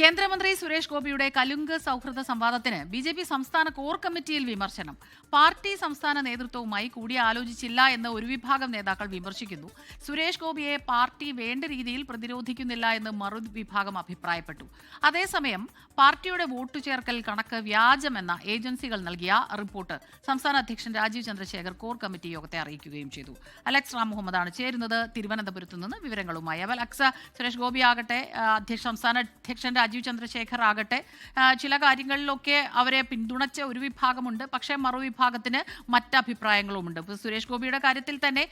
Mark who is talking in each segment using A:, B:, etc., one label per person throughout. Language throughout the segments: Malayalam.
A: കേന്ദ്രമന്ത്രി സുരേഷ് ഗോപിയുടെ കലുങ്ക് സൗഹൃദ സംവാദത്തിന് ബി ജെ പി സംസ്ഥാന കോർ കമ്മിറ്റിയിൽ വിമർശനം. പാർട്ടി സംസ്ഥാന നേതൃത്വവുമായി കൂടിയാലോചിച്ചില്ല എന്ന് ഒരു വിഭാഗം നേതാക്കൾ വിമർശിക്കുന്നു. സുരേഷ് ഗോപിയെ പാർട്ടി വേണ്ട രീതിയിൽ പ്രതിരോധിക്കുന്നില്ല എന്ന് മറു വിഭാഗം അഭിപ്രായപ്പെട്ടു. അതേസമയം പാർട്ടിയുടെ വോട്ടു ചേർക്കൽ കണക്ക് വ്യാജമെന്ന ഏജൻസികൾ നൽകിയ റിപ്പോർട്ട് സംസ്ഥാന അധ്യക്ഷൻ രാജീവ് ചന്ദ്രശേഖർ കോർ കമ്മിറ്റി യോഗത്തെ അറിയിക്കുകയും ചെയ്തു. അലക്സ് റാം മുഹമ്മദാണ് ചേരുന്നത്. തിരുവനന്തപുരത്ത് നിന്ന് വിവരങ്ങളുമായി. അലക്സ് സുരേഷ് ഗോപി ആകട്ടെ അധ്യക്ഷ സംസ്ഥാന അധ്യക്ഷൻ രാജീവ് ചന്ദ്രശേഖർ ആകട്ടെ. ചില കാര്യങ്ങളിലൊക്കെ അവരെ പിന്തുണച്ച ഒരു വിഭാഗമുണ്ട്. പക്ഷേ മറുവിഭാഗത്തിന് മറ്റ് അഭിപ്രായങ്ങളുമുണ്ട്. സുരേഷ് ഗോപിയുടെ കാര്യത്തിൽ തന്നെ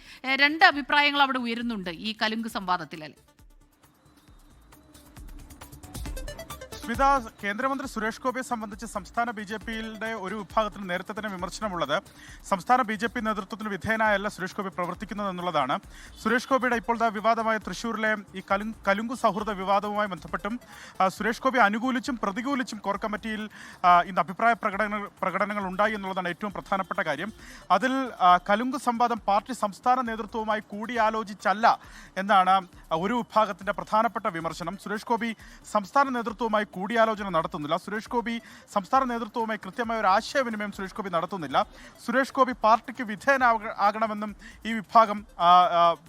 A: രണ്ട് അഭിപ്രായങ്ങൾ അവിടെ ഉയരുന്നുണ്ട് ഈ കലുങ്ക് സംവാദത്തിൽ അല്ലേ
B: സ്മിത കേന്ദ്രമന്ത്രി സുരേഷ് ഗോപിയെ സംബന്ധിച്ച് സംസ്ഥാന ബി ജെ പിയുടെ ഒരു വിഭാഗത്തിന് നേരത്തെ തന്നെ വിമർശനമുള്ളത്. സംസ്ഥാന ബി ജെ പി നേതൃത്വത്തിന് വിധേയനായല്ല സുരേഷ് ഗോപി പ്രവർത്തിക്കുന്നത് എന്നുള്ളതാണ്. സുരേഷ് ഗോപിയുടെ ഇപ്പോഴത്തെ വിവാദമായ തൃശൂരിലെ ഈ കലു കലുങ്കു സൗഹൃദ വിവാദവുമായി ബന്ധപ്പെട്ടും സുരേഷ് ഗോപി അനുകൂലിച്ചും പ്രതികൂലിച്ചും കോർ കമ്മിറ്റിയിൽ ഇന്ന് അഭിപ്രായ പ്രകടന പ്രകടനങ്ങൾ ഉണ്ടായി എന്നുള്ളതാണ് ഏറ്റവും പ്രധാനപ്പെട്ട കാര്യം. അതിൽ കലുങ്കു സംവാദം പാർട്ടി സംസ്ഥാന നേതൃത്വവുമായി കൂടിയാലോചിച്ചല്ല എന്നാണ് ഒരു വിഭാഗത്തിന്റെ പ്രധാനപ്പെട്ട വിമർശനം. സുരേഷ് ഗോപി സംസ്ഥാന നേതൃത്വവുമായി കൂടിയാലോചന നടത്തുന്നില്ല. സുരേഷ് ഗോപി സംസ്ഥാന നേതൃത്വവുമായി കൃത്യമായ ഒരു ആശയവിനിമയം സുരേഷ് ഗോപി നടത്തുന്നില്ല. സുരേഷ് ഗോപി പാർട്ടിക്ക് വിധേയനാകണമെന്നും ഈ വിഭാഗം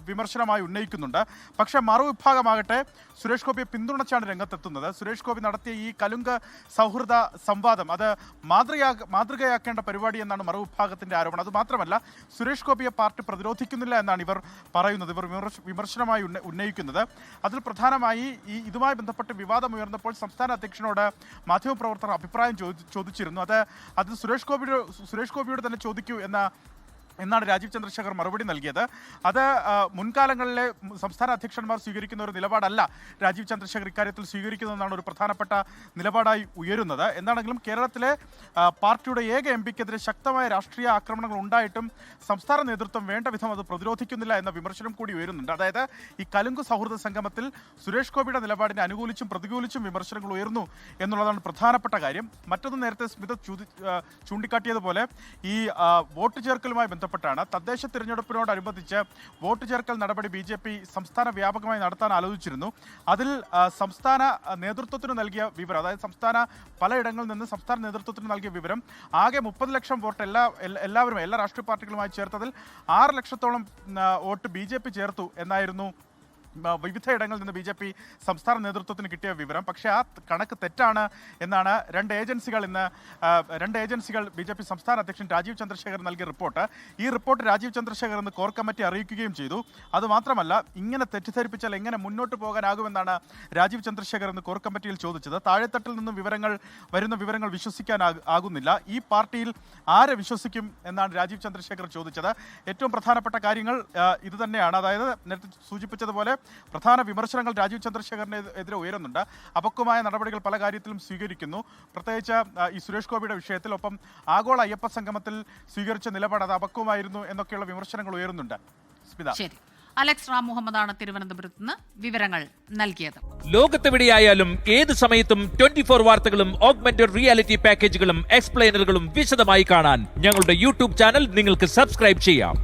B: വിമർശനമായി ഉന്നയിക്കുന്നുണ്ട്. പക്ഷേ മറുവിഭാഗമാകട്ടെ സുരേഷ് ഗോപിയെ പിന്തുണച്ചാണ് രംഗത്തെത്തുന്നത്. സുരേഷ് ഗോപി നടത്തിയ ഈ കലുങ്ക് സൗഹൃദ സംവാദം അത് മാതൃകയാ മാതൃകയാക്കേണ്ട പരിപാടി എന്നാണ് മറുവിഭാഗത്തിന്റെ ആരോപണം. അത് മാത്രമല്ല സുരേഷ് ഗോപിയെ പാർട്ടി പ്രതിരോധിക്കുന്നില്ല എന്നാണ് ഇവർ പറയുന്നത്. ഇവർ വിമർശ- വിമർശനമായി ഉന്ന- ഉന്നയിക്കുന്നത്. അതിൽ പ്രധാനമായി ഈ ഇതുമായി ബന്ധപ്പെട്ട് വിവാദം ഉയർന്നപ്പോൾ സംസ്ഥാന അധ്യക്ഷനോട് മാധ്യമപ്രവർത്തകർ അഭിപ്രായം ചോദിച്ചിരുന്നു. അത് അത് സുരേഷ് ഗോപിയുടെ സുരേഷ് ഗോപിയോട് തന്നെ ചോദിക്കൂ എന്ന എന്നാണ് രാജീവ് ചന്ദ്രശേഖർ മറുപടി നൽകിയത്. അത് മുൻകാലങ്ങളിലെ സംസ്ഥാന അധ്യക്ഷന്മാർ സ്വീകരിക്കുന്ന ഒരു നിലപാടല്ല രാജീവ് ചന്ദ്രശേഖർ ഇക്കാര്യത്തിൽ സ്വീകരിക്കുന്നതെന്നാണ് ഒരു പ്രധാനപ്പെട്ട നിലപാടായി ഉയരുന്നത്. എന്താണെങ്കിലും കേരളത്തിലെ പാർട്ടിയുടെ ഏക എം പിക്കെതിരെ ശക്തമായ രാഷ്ട്രീയ ആക്രമണങ്ങൾ ഉണ്ടായിട്ടും സംസ്ഥാന നേതൃത്വം വേണ്ട വിധം അത് പ്രതിരോധിക്കുന്നില്ല എന്ന വിമർശനം കൂടി ഉയരുന്നുണ്ട്. അതായത് ഈ കലുങ്കു സൗഹൃദ സംഗമത്തിൽ സുരേഷ് ഗോപിയുടെ നിലപാടിനെ അനുകൂലിച്ചും പ്രതികൂലിച്ചും വിമർശനങ്ങൾ ഉയർന്നു എന്നുള്ളതാണ് പ്രധാനപ്പെട്ട കാര്യം. മറ്റൊന്ന് നേരത്തെ സ്മിത ചൂണ്ടിക്കാട്ടിയതുപോലെ ഈ വോട്ട് ചേർക്കലുമായി ബന്ധപ്പെട്ടാണ് തദ്ദേശ തിരഞ്ഞെടുപ്പിനോടനുബന്ധിച്ച് വോട്ട് ചേർക്കൽ നടപടി ബി സംസ്ഥാന വ്യാപകമായി നടത്താൻ ആലോചിച്ചിരുന്നു. അതിൽ സംസ്ഥാന നേതൃത്വത്തിന് നൽകിയ വിവരം അതായത് സംസ്ഥാന പലയിടങ്ങളിൽ നിന്ന് സംസ്ഥാന നേതൃത്വത്തിന് നൽകിയ വിവരം ആകെ മുപ്പത് ലക്ഷം വോട്ട് എല്ലാ എല്ലാ- എല്ലാവരും എല്ലാ രാഷ്ട്രീയ പാർട്ടികളുമായി ചേർത്തതിൽ ആറ് ലക്ഷത്തോളം വോട്ട് ബി ചേർത്തു എന്നായിരുന്നു വിവിധ ഇടങ്ങളിൽ നിന്ന് ബി ജെ പി സംസ്ഥാന നേതൃത്വത്തിന് കിട്ടിയ വിവരം. പക്ഷേ ആ കണക്ക് തെറ്റാണ് എന്നാണ് രണ്ട് ഏജൻസികൾ ഇന്ന് രണ്ട് ഏജൻസികൾ ബി ജെ പി സംസ്ഥാന അധ്യക്ഷൻ രാജീവ് ചന്ദ്രശേഖർ നൽകിയ റിപ്പോർട്ട്. ഈ റിപ്പോർട്ട് രാജീവ് ചന്ദ്രശേഖർ എന്ന് കോർ കമ്മിറ്റി അറിയിക്കുകയും ചെയ്തു. അതുമാത്രമല്ല ഇങ്ങനെ തെറ്റിദ്ധരിപ്പിച്ചാൽ എങ്ങനെ മുന്നോട്ട് പോകാനാകുമെന്നാണ് രാജീവ് ചന്ദ്രശേഖർ എന്ന് കോർ കമ്മിറ്റിയിൽ ചോദിച്ചത്. താഴെത്തട്ടിൽ നിന്നും വിവരങ്ങൾ വരുന്ന വിവരങ്ങൾ വിശ്വസിക്കാൻ ആകുന്നില്ല. ഈ പാർട്ടിയിൽ ആരെ വിശ്വസിക്കും എന്നാണ് രാജീവ് ചന്ദ്രശേഖർ ചോദിച്ചത്. ഏറ്റവും പ്രധാനപ്പെട്ട കാര്യങ്ങൾ ഇത് തന്നെയാണ് അതായത് നേരത്തെ സൂചിപ്പിച്ചതുപോലെ പ്രധാന വിമർശനങ്ങൾ രാജീവ് ചന്ദ്രശേഖറിന് എതിരെ ഉയരുന്നുണ്ട്. അപക്വമായ നടപടികൾ പല കാര്യത്തിലും സ്വീകരിക്കുന്നു. പ്രത്യേകിച്ച് ഈ സുരേഷ് ഗോപിയുടെ വിഷയത്തിൽ ഒപ്പം ആഗോള അയ്യപ്പ സംഗമത്തിൽ സ്വീകരിച്ച നിലപാട് അത് അപക്വമായിരുന്നു എന്നൊക്കെയുള്ള വിമർശനങ്ങൾ ഉയരുന്നുണ്ട്. സ്മിത.
A: ശരി. അലക്സ് റാം മുഹമ്മദാണ് തിരുവനന്തപുരത്ത് നിന്ന് വിവരങ്ങൾ നൽകിയത്.
C: ലോകത്തെവിടെയായാലും ഏത് സമയത്തും ട്വന്റി ഫോർ വാർത്തകളും ഓഗ്മെന്റഡ് റിയാലിറ്റി പാക്കേജുകളും എക്സ്പ്ലെയിനറുകളും വിശദമായി കാണാൻ ഞങ്ങളുടെ യൂട്യൂബ് ചാനൽ നിങ്ങൾക്ക് സബ്സ്ക്രൈബ് ചെയ്യാം.